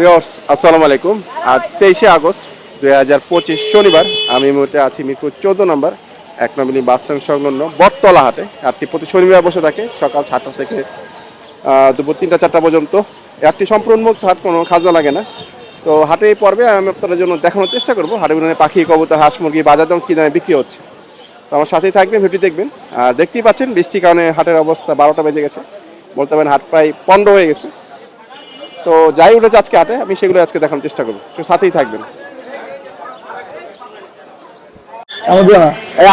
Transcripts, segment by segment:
Viewers, আসসালামু আলাইকুম। আজ তেইশে আগস্ট, দুই হাজার পঁচিশ শনিবার। আমি মুহূর্তে আছি মিরপুর চোদ্দ নম্বর, এক নম্বরী বাস স্ট্যান্ড সংলগ্ন বটতলা হাটে। হাটটি প্রতি শনিবার বসে থাকে, সকাল সাতটা থেকে দুপুর তিনটা চারটা পর্যন্ত। হাটটি সম্পূর্ণ মুক্ত হাট, কোনো খাজা লাগে না। তো হাটে এই পর্বে আমি আপনাদের জন্য দেখানোর চেষ্টা করব। হাটে বিভিন্ন পাখি, কবুতর, হাঁস, মুরগি, বাজার দাম কী দামে বিক্রি হচ্ছে। তো আমার সাথেই থাকবেন ভিডিও দেখবেন। আর দেখতেই পাচ্ছেন, বৃষ্টির কারণে হাটের অবস্থা বারোটা বেজে গেছে। বলতে পারেন হাট প্রায় পনেরো হয়ে গেছে। তো যাই উঠেছে আজকে হাটে আমি সেগুলো আজকে দেখানোর চেষ্টা করব। তো সাথেই থাকবেন।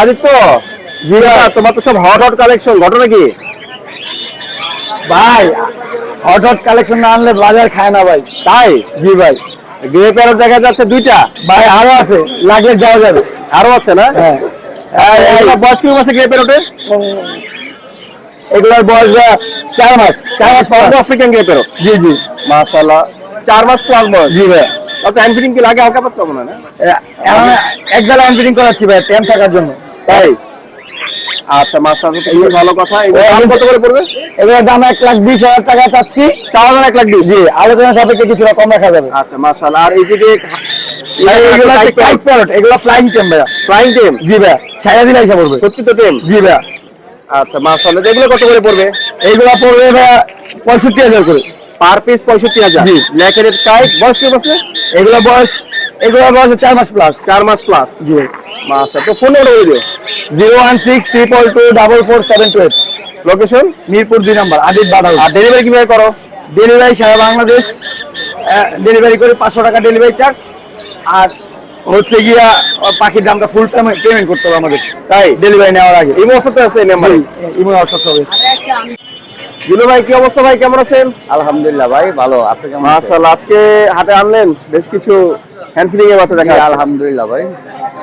আদিত্য জিরা তোমার তো সব হট হট কালেকশন ঘটনা কি? ভাই হট হট কালেকশন না আনলে বাজার খায় না ভাই। তাই? জি ভাই। গ্রে প্যারট দেখা যাচ্ছে দুইটা। ভাই আরও আছে লাগলে যাওয়া যাবে। আরও আছে না? হ্যাঁ। বয়স কি আছে গ্রে প্যারটে এগুলোর বয়স চার মাস চার মাস পর আফ্রিকান প্যারট জি জি। মাশাআল্লাহ। চার মাস প্লাস বয়স জি ভাই। অত হ্যান্ড কি লাগে হালকা পাতলা মনে না? এক বেলা ফিটিং করাচ্ছি ভাই টেম থাকার জন্য। তাই? আচ্ছা মাশাআল্লাহ তো ভালো কথা। দাম কত করে পড়বে? এগুলোর দাম এক লাখ বিশ হাজার টাকা চাচ্ছি। দাম এক লাখ বিশ? জি আলোচনা সাপেক্ষে কিছুটা কম রাখা যাবে। আচ্ছা মাশাআল্লাহ। আর ভাই, এগুলো ফ্লাইং টেম ভাইয়া। ফ্লাইং টেম জি ভাইয়া। ছায়া দিলে এসে পড়বে। সত্যি তো টেম জি ভাইয়া। আচ্ছা মাশাআল্লাহ। এগুলো কত করে পড়বে? এইগুলো পড়বে পঁয়ষট্টি হাজার করে। পার পিস পঁয়ষট্টি হাজার? জি। লেকের কাইট বয়স কি বছর এগুলো বয়স এগুলো বয়স চার মাস প্লাস চার মাস প্লাস জি। মাশাআল্লাহ। তো ফোন নম্বর দিও। Zero one six triple two double four seven two eight. Location Mirpur দুই নম্বর আদিত বাদাল আর ডেলিভারি কীভাবে করো? ডেলিভারি সারা বাংলাদেশ। ডেলিভারি করে পাঁচশো টাকা ডেলিভারি চার্জ আর হচ্ছে গিয়া পাখির দামটা ফুল পেমেন্ট করতে হবে আমাদের। তাই ডেলিভারি নেওয়ার আগে। এই অবস্থাতে আছে এই নাম্বারে ইমো হোয়াটসঅ্যাপ হবে দিলু ভাই কি অবস্থা ভাই? কেমন আছেন? আলহামদুলিল্লাহ ভাই ভালো। আপনি কেমন? মাশাআল্লাহ আজকে হাটে আনলেন বেশ কিছু হ্যান্ড এর বাচ্চা দেখা আলহামদুলিল্লাহ ভাই।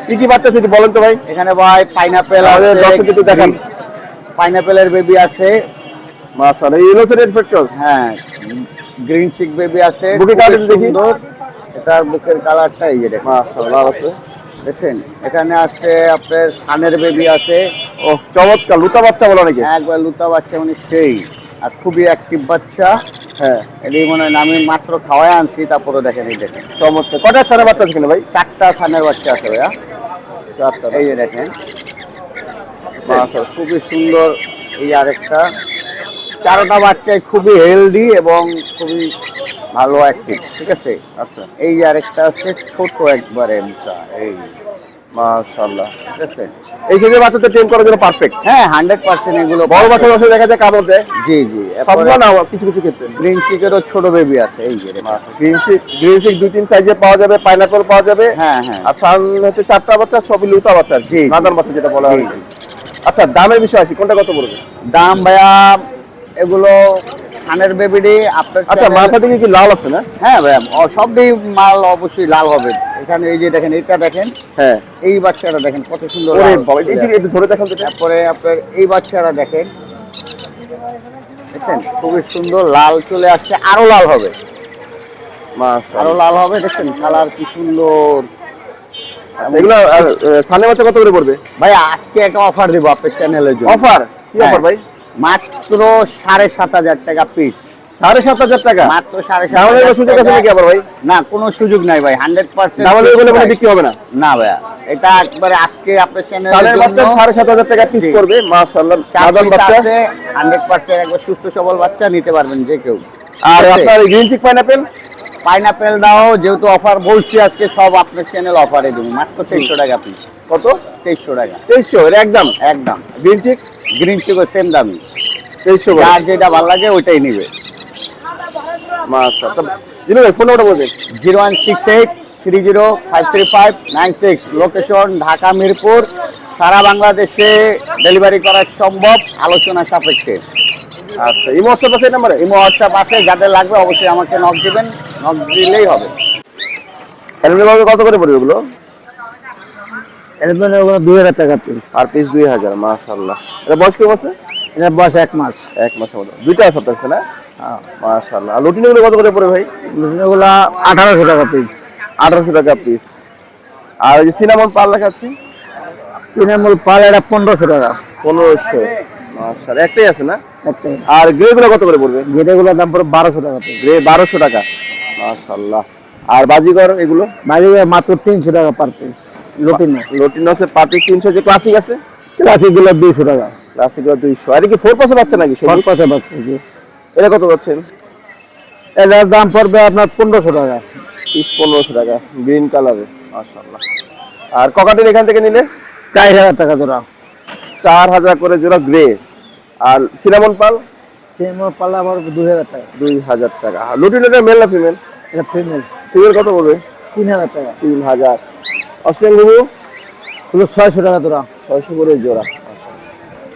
কি কি বাচ্চা সেটি বলেন তো ভাই। এখানে ভাই পাইনাপেল আমাদের দর্শক একটু দেখান। পাইনাপেলের বেবি আছে। মাশাআল্লাহ ইনোসেন্ট ইনফেক্টর হ্যাঁ গ্রিন চিক বেবি আছে খুবই দেখি। সুন্দর। এটার বুকের কালারটা এই যে দেখেন। মাশাআল্লাহ আছে। দেখেন এখানে আছে আপনার সানের বেবি আছে। ও চমৎকার লুতা বাচ্চা বলো নাকি? একবার লুতা বাচ্চা মানে সেই। আর খুবই অ্যাক্টিভ বাচ্চা। হ্যাঁ। এটি মনে হয় আমি মাত্র খাওয়াই আনছি তারপরে দেখেন এই দেখেন। চমৎকার। কটা সারা বাচ্চা আছে ভাই? চারটা সানের বাচ্চা আছে ভাইয়া। চারটা এই যে দেখেন। খুবই সুন্দর এই আরেকটা। চারোটা বাচ্চাই খুবই হেলদি এবং খুবই ভালো অ্যাক্টিভ ঠিক আছে? আচ্ছা। এই যে আরেকটা আছে ছোট একবারে এই মাশাআল্লাহ ঠিক আছে? এই সাইজের বাচ্চাদের টেম করার জন্য পারফেক্ট হ্যাঁ হান্ড্রেড পার্সেন্ট এগুলো বড় বাচ্চা দর্শক দেখা যায় কামড় দেয়? জি জি সবগুলো না কিছু কিছু ক্ষেত্রে? গ্রিন চিকেরও ছোট বেবি আছে এই যে গ্রিন চিক গ্রিন চিক দুই তিন সাইজে পাওয়া যাবে পাইনাপল পাওয়া যাবে। হ্যাঁ হ্যাঁ। আর সান হচ্ছে চারটা বাচ্চা সবই লুতা বাচ্চা জি। সাধারণ বাচ্চা যেটা বলা হয়। আচ্ছা দামের বিষয় আছে কোনটা কত পড়বে? দাম ভাইয়া এগুলো বেবিডি আপনার আচ্ছা মাথা থেকে কি লাল আছে না? হ্যাঁ সবই মাল অবশ্যই লাল হবে। এখানে এই যে দেখেন এটা দেখেন। হ্যাঁ। এই বাচ্চাটা দেখেন কত সুন্দর ধরে দেখান। তারপরে আপনার এই বাচ্চারা দেখেন। দেখছেন? খুবই সুন্দর লাল চলে আসছে আরও লাল হবে। আরও লাল হবে দেখছেন? কালার কি সুন্দর। এগুলো সানের বাচ্চা কত করে পড়বে? ভাই আজকে একটা অফার দেবো আপনার চ্যানেলের জন্য। অফার কি হ্যাঁ। অফার ভাই? মাত্র সাড়ে সাত হাজার টাকা পিস সাড়ে সাত হাজার টাকা? মাত্র সাড়ে সাত হাজার সুযোগ আছে নাকি আবার ভাই? না কোনো সুযোগ নাই ভাই হান্ড্রেড পার্সেন্ট তাহলে বলে মানে বিক্রি হবে না? না ভাইয়া এটা একবারে আজকে আপনার বাচ্চা সাড়ে সাত হাজার টাকা পিস। পড়বে মাশাআল্লাহ সাধারণ বাচ্চা। আছে হান্ড্রেড পার্সেন্ট একবার সুস্থ সবল বাচ্চা নিতে পারবেন যে কেউ। আর আপনার গ্রিন চিক পাইনাপেল পাইনাপেল দাও যেহেতু অফার বলছি আজকে সব আপনার চ্যানেল অফারে দেবো। মাত্র তেইশশো টাকা পিস কত? তেইশশো টাকা। তেইশশো একদম? একদম। গ্রিন চিক গ্রিন চিকো সেম দামি। তেইশশো আর যেটা ভালো লাগে ওইটাই নিবে। ভাই ফোন নাম্বারটা বলবেন? Zero one six eight three zero five three five nine six. Location Dhaka Mirpur. সারা বাংলাদেশে ডেলিভারি করা সম্ভব আলোচনা সাপেক্ষে। আচ্ছা এই মহোৎসব আছে এই নাম্বারে? ইমো হোয়াটসঅ্যাপ আছে যাদের লাগবে অবশ্যই আমাকে নক দিবেন নক দিলেই হবে। হেলমেট কত করে পড়বে এগুলো? দুই হাজার টাকা পিস আর পিস দুই হাজার মাশাআল্লাহ। এটা বয়স কেমন আছে এটা বয়স এক মাস। এক মাসের মতো দুইটা আছে আপনার না? মাশাআল্লাহ। আর লুটিন এগুলো কত করে পড়বে ভাই? এগুলা আঠারোশো টাকা পিস আঠারোশো টাকা পিস আর ওই যে সিনামন পাল লেখা আছে? তৃণমূল পাল এটা পনেরোশো টাকা। পনেরোশো। মাশাআল্লাহ একটাই আছে না? একটাই। আর গ্রে গুলো কত করে পড়বে? যেটাগুলোর দাম পড়ে বারোশো টাকা গ্রে বারোশো টাকা। মাশাআল্লাহ। আর বাজিগর এগুলো? বাড়ি মাত্র তিনশো টাকা পার পিস লটিন লোটিনসের পাতি তিনশো যে ক্লাসিক আছে? ক্লাসিকগুলো দুইশো টাকা। ক্লাসিক দুইশো। আর কি ফোর পাশে পাচ্ছে নাকি সব কথা পাচ্ছে জি। এটা কত পাচ্ছেন এটার দাম পড়বে আপনার পনেরোশো টাকা। পিস পনেরোশো টাকা গ্রিন কালারের মাশাআল্লাহ। আর ককাটের এখান থেকে নিলে? চার হাজার টাকা জোড়া। চার হাজার করে জোড়া গ্রে আর সিনামন পাল সেম পাল্লা আবার দুই হাজার টাকা। দুই হাজার টাকা। আর লুটিনোটা মেল না ফিমেল এটা ফিমেল ফিমেল কত পড়বে? তিন হাজার টাকা। তিন হাজার। অস্ট্রেলিয়ান গুরু হলো ছয়শো টাকা জোড়া। ছয়শো করে জোড়া।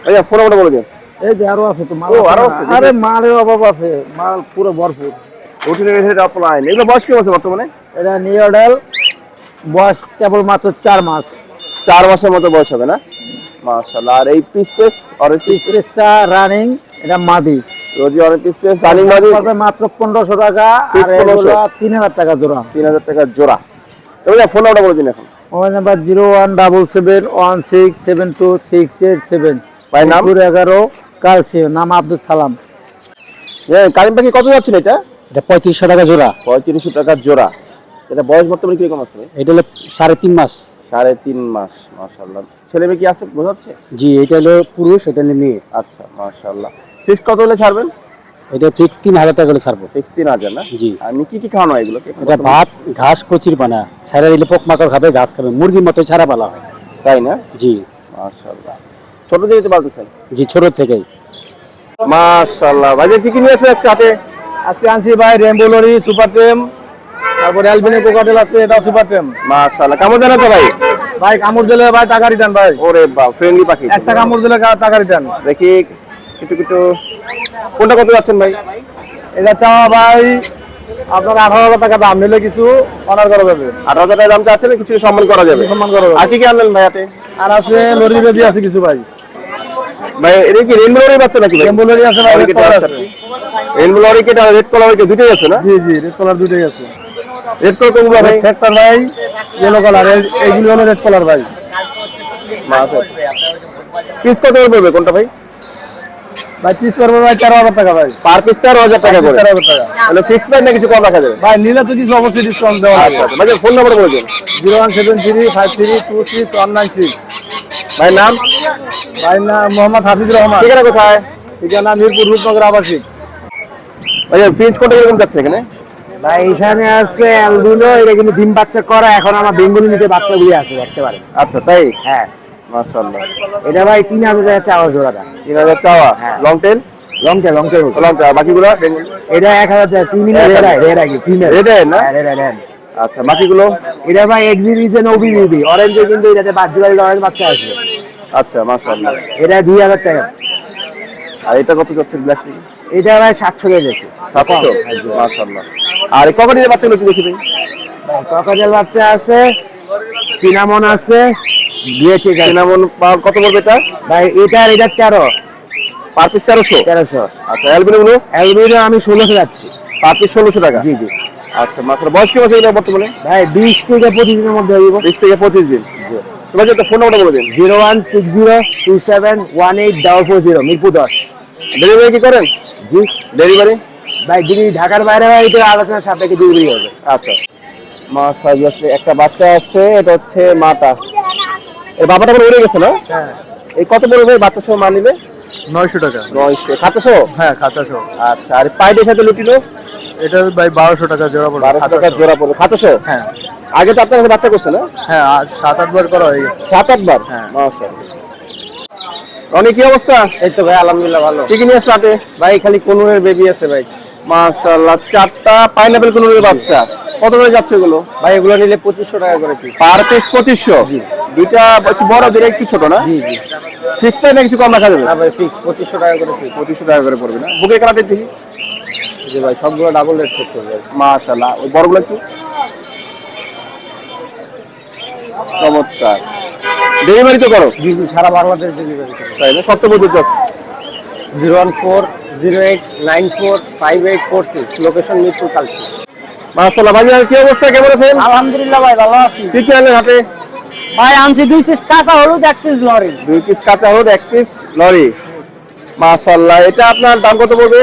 আচ্ছা ফোন নাম্বারটা বলে দিন। এই যে আরও আছে তো মাল আরও আছে, আরে মালের অভাব আছে মাল পুরো ভরপুর। লুটিনের এটা অফলাইন এগুলো বয়স কি আছে বর্তমানে? এটা নিউডেল বয়স কেবল মাত্র চার মাস। চার মাসের মতো বয়স হবে না? মাশাআল্লাহ। আর এই পিস পেস অরেঞ্জ রানিং এটা মাদি। রোজি অরেঞ্জ পিস পেস রানিং মাদি। মাত্র পনেরোশো টাকা আর এগুলো তিন হাজার টাকা জোড়া। তিন হাজার টাকা জোড়া। তবে ফোন বলে দিন এখন। মোবাইল নাম্বার ভাই নাম? এগারো কালসি নাম আব্দুল সালাম। হ্যাঁ কারিম পাখি কত যাচ্ছেন এটা? এটা পঁয়ত্রিশশো টাকা জোড়া। পঁয়ত্রিশশো টাকা জোড়া। এটা বয়স বর্তমানে কীরকম আছে এটা হলো সাড়ে তিন মাস। সাড়ে তিন মাস মাশাআল্লাহ। ছেলে মেয়ে কি আছে বোঝাচ্ছে? জি এটা হলো পুরুষ এটা হলো মেয়ে। আচ্ছা মাশাআল্লাহ। ফিক্স কত হলে ছাড়বেন? এটা ফিক্স তিন হাজার টাকা করে ছাড়বো। ফিক্স তিন হাজার না? জি। আর কি কি খাওয়ানো হয় এগুলোকে? এটা ভাত ঘাস কচির বানা ছাড়া দিলে পোক মাকড় খাবে ঘাস খাবে। মুরগির মতো ছাড়া পালা হয়। তাই না? জি। মাশাআল্লাহ। ছোট থেকে তো পালতেছেন? জি ছোট থেকেই। মাশাআল্লাহ। ভাই কি কি নিয়ে আসে একটা হাতে? আজকে আনছি ভাই রেমবো লরি সুপার টেম তারপরে অ্যালবিনো কোকাটেল আছে এটা সুপার টেম মাশাআল্লাহ। কেমন জানা তো ভাই? ভাই কামড় দিলে ভাই টাকা রিটার্ন ভাই। ওরে বাপ ফ্রেন্ডলি পাখি। একটা কামড় দিলে টাকা রিটার্ন দেখি কিছু কিছু। কোনটা কত যাচ্ছেন ভাই? এটা চাওয়া ভাই আপনার আঠারো হাজার টাকা দাম নিলে কিছু অনার করা যাবে। আঠারো হাজার টাকা দাম চাচ্ছেন কিছু সম্মান করা যাবে? সম্মান করা যাবে। আর কি কি আনলেন ভাই হাতে? আর আছে লরি বেবি আছে কিছু ভাই। ভাই এটা কি রেনবো লরি বাচ্চা নাকি রেমবো লরি আছে ভাই। রেনবো লরি কেটা রেড কালার দুটোই আছে না? জি জি রেড কালার দুটোই আছে। রেড কালার কোনগুলো ভাই ভাই ইয়েলো কালার এইগুলো হলো রেড কালার ভাই। পিস কত করে পড়বে কোনটা ভাই? ভাই পিস করবে ভাই তেরো হাজার টাকা ভাই। পার পিস তেরো হাজার টাকা করে। তেরো হাজার টাকা। তাহলে ফিক্স প্রাইস না কিছু কম রাখা যাবে? ভাই নিলে তো কিছু অবশ্যই ডিসকাউন্ট দেওয়া হবে। আচ্ছা। ফোন নাম্বার বলে দিন। Zero one seven three five three two six one nine six. ভাই নাম? ভাই না মোহাম্মদ হাফিজুর রহমান। ঠিকানা কোথায়? ঠিকানা মিরপুর রূপনগর আবাসিক। ভাই কোনটা কীরকম যাচ্ছে এখানে? ভাই এখানে আছে অ্যালবিনো এটা কিন্তু ডিম বাচ্চা করা এখন আমার বেঙ্গলি নিতে বাচ্চাগুলি আছে দেখতে পারেন। আচ্ছা তাই? হ্যাঁ। মাশাআল্লাহ। এটা ভাই তিন হাজার টাকা চাওয়া জোড়াটা তিন হাজার চাওয়া? হ্যাঁ। Long tail long tail long tail long tail বাকিগুলো? এটা এক হাজার টাকা তিন minute red eye red eye female red eye না? রেড আই রেড আচ্ছা বাকিগুলো? এটা ভাই এক্সিবিশন ওবিবিবি অরেঞ্জে কিন্তু এটাতে বাচ্চাগুলি অরেঞ্জ বাচ্চা আছে। আচ্ছা মাশাআল্লাহ। এটা দুই হাজার টাকা। আর এটা কত যাচ্ছে ব্ল্যাক চিকেন এটা ভাই সাতশো কেজি সাতশো? মাশাআল্লাহ। আর এই বাচ্চাগুলো একটু দেখি ভাই? ককাজেল বাচ্চা আছে আছে দিয়ে ঠিক সিনামন কত পড়বে এটা? ভাই এটার এটা তেরো। পার পিস তেরোশো? তেরোশো। আচ্ছা অ্যালবিনো গুলো? অ্যালবিনো আমি ষোলোশো যাচ্ছি। পার পিস ষোলোশো টাকা? জি জি। আচ্ছা মাসের বয়স কি এটা বর্তমানে? ভাই বিশ থেকে পঁচিশ দিনের মধ্যে বিশ থেকে পঁচিশ দিন। তোমার যে ফোন নাম্বারটা বলে দিন। Zero one six zero two seven one eight double four zero Mirpur দশ। ডেলিভারি কি করেন? জি। ডেলিভারি ভাই যদি ঢাকার বাইরে হয় এটা আলোচনা সাপেক্ষে ডেলিভারি হবে। আচ্ছা। মা সাইজ আছে একটা বাচ্চা আছে এটা হচ্ছে মাটা এর বাবাটা করে উড়ে গেছে না? হ্যাঁ। এই কত পড়বে বাচ্চার সহ মা নিলে নয়শো টাকা। নয়শো। সাতশো হ্যাঁ খাতাশো আচ্ছা আর পাইডের সাথে লুটিলো? এটা ভাই বারোশো টাকা জোড়া পড়বে বারোশো টাকা জোড়া পড়বে। খাতশো হ্যাঁ। আগে তো আপনার কাছে বাচ্চা করছে না? হ্যাঁ আজ সাত আটবার করা হয়ে গেছে। সাত আটবার হ্যাঁ। মাশাআল্লাহ। অনেক কি অবস্থা? এই তো ভাই আলহামদুলিল্লাহ ভালো। কি কি নিয়ে হাতে? ভাই খালি কোনুরের বেবি আছে ভাই। মাশাআল্লাহ চারটা পাইনাপেল কুনুরের বাচ্চা। কত করে যাচ্ছে এগুলো? ভাই এগুলো নিলে পঁচিশশো টাকা করে কি পার পিস পঁচিশশো? দুইটা একটু বড় দুইটা একটু ছোট না? জি জি। ফিক্স প্রাইস না কিছু কম রাখা যাবে? না ভাই ফিক্স পঁচিশশো টাকা করে পঁচিশশো টাকা করে পড়বে না? বুকে কালারটা দেখি। জি ভাই সবগুলো ডাবল রেট করতে হবে মাশাআল্লাহ ওই বড়গুলো একটু? চমৎকার। ডেলিভারি তো করো। জি জি সারা বাংলাদেশ ডেলিভারি করে। তাই না? সত্য পর্যন্ত zero one four zero eight nine four five eight four six. Location Mirpur Kalshi. মাশাআল্লাহ ভাই কি অবস্থা? কেমন আছেন? আলহামদুলিল্লাহ ভাই ভালো আছি। কি কি আনলেন হাতে? ভাই আনছি দুই পিস কাঁচা হলুদ এক পিস লরি। দুই পিস কাঁচা হলুদ এক পিস লরি। মাশাআল্লাহ এটা আপনার দাম কত পড়বে?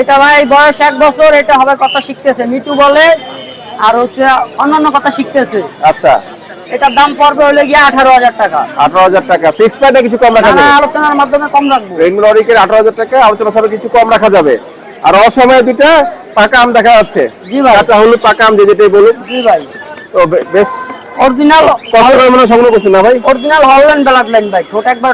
এটা ভাই বয়স এক বছর এটা হবে কথা শিখতেছে। মিটু বলে আর হচ্ছে অন্যান্য কথা শিখতেছে। আচ্ছা। এটার দাম পড়বে হলে গিয়ে আঠারো হাজার টাকা। আঠারো হাজার টাকা। ফিক্স কিছু কম রাখা যাবে? আলোচনার মাধ্যমে কম রাখব। রেনবো লরিকের আঠারো হাজার টাকা আলোচনা সবে কিছু কম রাখা যাবে। আর অসময়ে দুইটা পাকা আম দেখা যাচ্ছে। জি ভাই। হলুদ পাকা আম যে যেটাই বলুন। জি ভাই। তো বেশ। অরিজিনাল করে মনে সংগ্রহ করছেন না ভাই? অরিজিনাল হল্যান্ড ব্লাড লাইন ভাই। ছোট একবার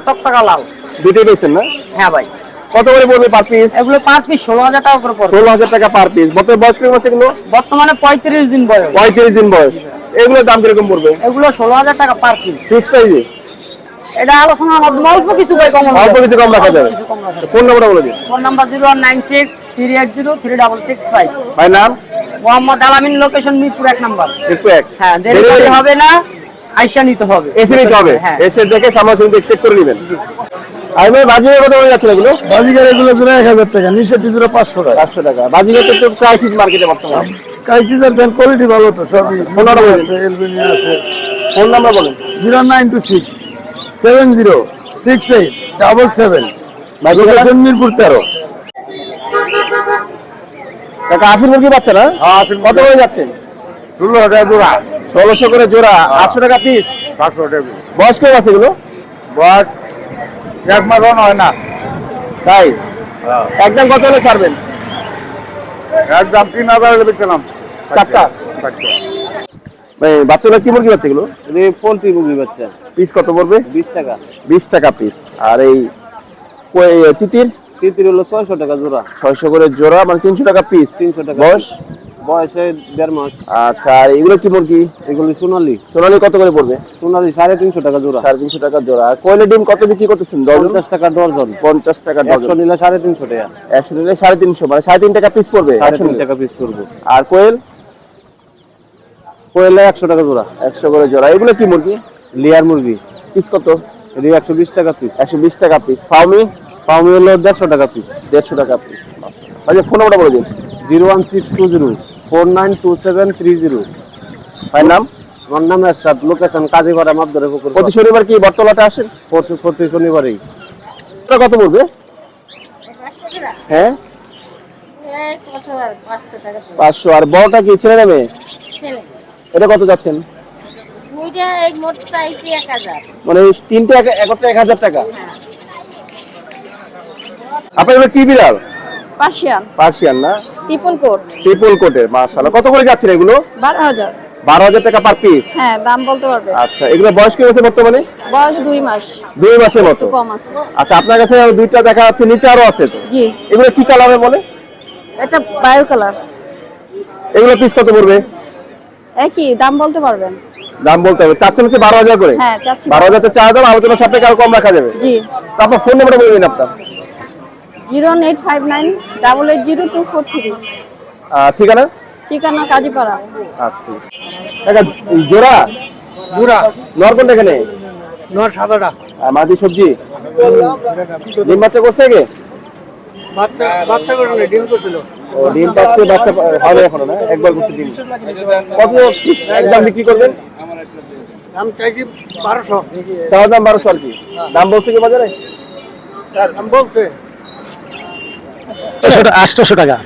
লাল। দুইটাই পেয়েছেন না? হ্যাঁ ভাই। কত করে পড়বে পার পিস এগুলো পার পিস ষোলো হাজার টাকা করে পড়বে। ষোলো হাজার টাকা পার পিস বছর বয়স কীরকম আছে এগুলো? বর্তমানে পঁয়ত্রিশ দিন বয়স। পঁয়ত্রিশ দিন বয়স। এগুলোর দাম কীরকম পড়বে? এগুলো ষোলো হাজার টাকা পার পিস ফিক্স প্রাইসে এটা আলোচনার মাধ্যমে অল্প কিছু ভাই কম অল্প কিছু কম রাখা যাবে। কিছু কম রাখা যাবে। ফোন নাম্বারটা বলে দিন। Phone number zero one nine six three eight zero three double six five. ভাই নাম? মোহাম্মদ আলামিন লোকেশন মিরপুর এক নাম্বার। একটু এক। হ্যাঁ ডেলিভারি হবে না আইসা নিতে হবে। এসে নিতে হবে? হ্যাঁ। এসে দেখে সামনাসামনি এক্সপেক্ট করে নেবেন। ভাই কত করে যাচ্ছেন এগুলো? বাজিকার এগুলো জোড়া এক হাজার টাকা নিচে পাঁচশো টাকা। টাকা। বাজিয়ে তো ক্রাইসিস মার্কেটে বর্তমানে। ব্যান্ড কোয়ালিটি ভালো তো সবই। Phone number. আছে এলবিনি আছে। ফোন নাম্বার বলেন। Zero nine two six seven zero six eight double seven location Mirpur তেরো। টাকা আশি মুরগি পাচ্ছে না? কত করে যাচ্ছেন ষোলো হাজার জোড়া। ষোলোশো করে জোড়া। আটশো টাকা পিস পাঁচশো টাকা বয়স কেমন আছে এগুলো? বয়স এক মাস হয় না। তাই? একদম কত হলে ছাড়বেন? একদম তিন হাজার বেচলাম চারটা? ভাই কি মুরগি পোলট্রি মুরগি বাচ্চা। পিস কত পড়বে? বিশ টাকা। বিশ টাকা পিস আর এই তিতির? তিতির হলো ছয়শো টাকা জোড়া। ছয়শো করে জোড়া মানে তিনশো টাকা পিস তিনশো টাকা বয়স? বয়সে দেড় মাস। আচ্ছা এগুলো কি মুরগি? এগুলি সোনালি। সোনালি কত করে পড়বে? সোনালি সাড়ে তিনশো টাকা জোড়া। সাড়ে তিনশো টাকা জোড়া। আর কোয়েলের ডিম কত বিক্রি করতেছেন? পঞ্চাশ টাকা ডর্জন পঞ্চাশ টাকা একশো নিলে সাড়ে তিনশো টাকা। একশো নিলে সাড়ে তিনশো মানে সাড়ে তিন টাকা পিস পড়বে? সাড়ে তিন টাকা পিস করব আর কোয়েল? কোয়েলে একশো টাকা জোড়া। একশো করে জোড়া। এগুলো কি মুরগি? লিয়ার মুরগি। পিস কত? এটি একশো বিশ টাকা পিস একশো বিশ টাকা পিস ফাউমি? পাউমি হলো দেড়শো টাকা পিস দেড়শো টাকা পিস আচ্ছা ফোন নাম্বারটা বলে দিন। Zero one six two zero four nine two seven three zero. ভাই নাম? আমার নাম এরশাদ লোকেশন কাজীপাড়া মাপদরে পুকুর প্রতি শনিবার কি বটতলাতে আসেন? প্রতি প্রতি শনিবারেই। ওটা কত পড়বে? হ্যাঁ? পাঁচশো আর বড়টা কি নেবে ছেলে। এটা কত যাচ্ছেন? মানে তিনটে এক- একত্রে এক হাজার টাকা? আপনার এগুলো কি বিড়াল? পার্সিয়ান। পার্সিয়ান না? Triple coat. ট্রিপল কোটের মাশাআল্লাহ। কত করে যাচ্ছেন এগুলো? বারো হাজার। বারো হাজার টাকা পার পিস হ্যাঁ দাম বলতে পারবে। আচ্ছা এগুলো বয়স কি হয়েছে বর্তমানে? বয়স দুই মাস। দুই মাসের মতো। কম আছে। আচ্ছা আপনার কাছে দুইটা দেখা যাচ্ছে নিচে আরও আছে তো? জি। এগুলো কি কালারে বলে? এটা বায়ো কালার এগুলো পিস কত পড়বে? একই দাম বলতে পারবেন। দাম বলতে হবে। চাচ্ছেন হচ্ছে বারো হাজার করে। হ্যাঁ বারো হাজার চা দাম আলোচনা সাপেক্ষে আরও কম রাখা যাবে। জি। তো আপনার ফোন নাম্বারটা বলে দিন আপনার। Zero eight five nine double eight zero two four three. ঠিকানা? ঠিকানা কাজীপাড়া। আচ্ছা ঠিক আছে। জোড়া? জোড়া। নর কোনটা এখানে? নয় সাদাটা। আর মাটি সবজি? ডিম বাচ্চা করছে কে বাচ্চা বাচ্চা করে ডিম করছিল। ও ডিম পাচ্ছে বাচ্চা হবে এখনও না? একবার ডিম। কত একদম বিক্রি করবেন? দাম চাইছি বারোশো। চাওয়ার দাম বারোশো আর কি? দাম বলছে কি বাজারে? দাম বলছে। আটশোশো টাকা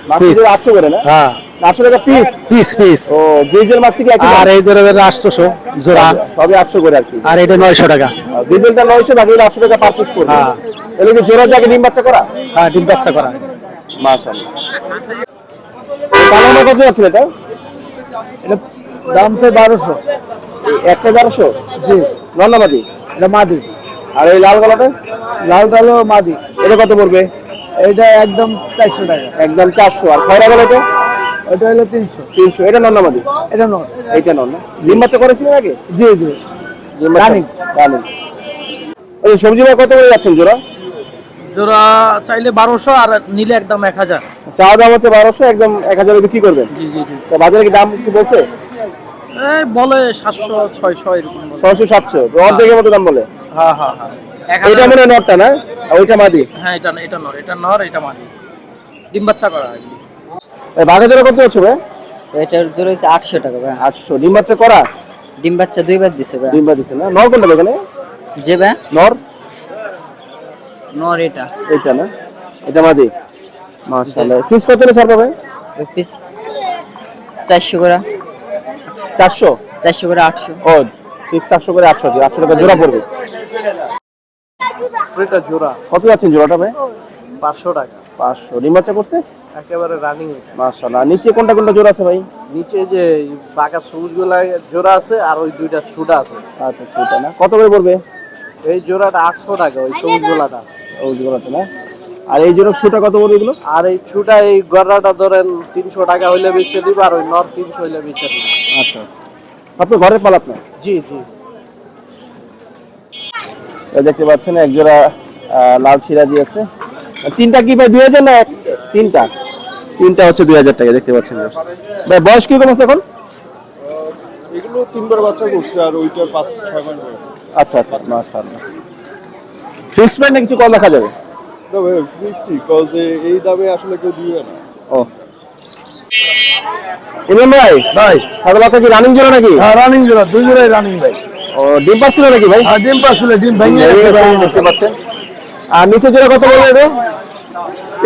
আটশো করে না? হ্যাঁ। আটশো টাকা পিস পিস পিস ও ডিজেল মাছটি কি আর এই জোড়া আটশোশো জোড়া। সবই আটশো করে আর কি। আর এটা নয়শো টাকা। ডিজেলটা নয়শো বাকি আটশো টাকা পার পিস পড়বে। হ্যাঁ। এগুলো জোড়া ডিম বাচ্চা করা? হ্যাঁ ডিম ব্যবসা করা। মাশাআল্লাহ। কত যাচ্ছে এটা? এটা দাম চাই বারোশো। একটা বারোশো? জি। নন্দামাদি এটা মাদি। আর এই লাল গলাটা? লাল ডালো মাদি। এটা কত পড়বে? এটা একদম চারশো টাকা। একদম চারশো। আর খয়রা গলাটা এটা? হলো তিনশো। তিনশো। এটা নন্দামাদি এটা নয় এইটা নন না ডিম বাচ্চা করেছিলেন আগে? জি জি। রানিং। রানিং। সবজি ভাই কত করে যাচ্ছেন জোড়া? জোড়া চাইলে বারোশো আর নিলে একদম এক হাজার। চা দাম হচ্ছে বারোশো একদম এক হাজারে বিক্রি করবেন? জি জি জি। তা বাজারে কি দাম কিছু বলছে? এই বলে সাতশো ছয়শো এরকম ছয়শো সাতশো অর্ধেকের মতো দাম বলে। হ্যাঁ হ্যাঁ হ্যাঁ এটা মনে হয় নটটা না? ওইটা মাদি? হ্যাঁ এটা এটা নর এটা নর এটা মাদি। ডিম বাচ্চা করা এই বাঘা জোড়া কত হচ্ছে ভাই? এটার হচ্ছে আটশো টাকা ভাই। আটশো। ডিম বাচ্চা করা? ডিম বাচ্চা দুইবার দিছে ভাই। ডিম বাচ্চা না? নর কোনটা এখানে? যে ভাই? নর? নর এটা। এইটা না? এটা মাদি? মাশাআল্লাহ। ফিক্স কত হলে ছাড় পাবে এক পিস চারশো করে। চারশো? চারশো করে আটশো। ও ফিক্স চারশো করে আটশো। আটশো টাকা জোড়া পড়বে। এটা জোড়া। কত যাচ্ছেন জোড়াটা ভাই? পাঁচশো টাকা। পাঁচশো। ডিম বাচ্চা করছে? একেবারে রানিং মাশাআল্লাহ। নিচে কোনটা কোনটা জোড়া আছে ভাই? নিচে যে পাকা সবুজগুলা জোড়া আছে আর ওই দুইটা ছুটা আছে। আচ্ছা সেটা না। কত করে পড়বে? এই জোড়াটা আটশো টাকা ওই সবুজ গোলাটা ওই জোড়াটা না আর এই জোড়া ছোটা কত পড়বে এগুলো? আর এই ছুটা এই গড়াটা ধরেন তিনশো টাকা হইলে বেচে দিব আর ওই নর তিনশো হইলে বেচে দিব। আচ্ছা। আপনার ঘরের পাল আপনার? জি জি। দেখতে পাচ্ছেন এক জোড়া আহ, লাল সিরাজি আছে। তিনটা কি ভাই দুই হাজার না তিনটা। তিনটা হচ্ছে দুই হাজার টাকা দেখতে পাচ্ছেন ভাই বয়স কীরকম আছে এখন? এগুলো তিনবার বাচ্চা করছে আর ওইটার পাঁচ ছয় মাস আচ্ছা আচ্ছা মাশাআল্লাহ। ফিক্স প্রাইস না কিছু কম রাখা যাবে? ফিক্সড কজ এই দামে আসলে কেউ দিবে না। ও। ইমরান ভাই? ভাই। সাদা বাচ্চা কি রানিং জোড়া নাকি? হ্যাঁ রানিং জোড়া দুই জোড়াই রানিং ভাই। ও ডিম পাচ্ছিল নাকি ভাই? আর ডিম পাচ্ছিল ডিম ভেঙে ভাই। দেখতে পাচ্ছেন। আর নিচে জোড়া কত বলবে এটা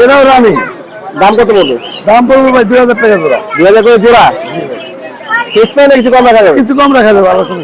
এটাও রানিং দাম কত বলবে? দাম পড়বে ভাই দুই হাজার টাকা জোড়া। দুই হাজার করে জোড়া? ফিক্স প্রাইস কিছু কম রাখা যাবে? কিছু কম রাখা যাবে আলোচনা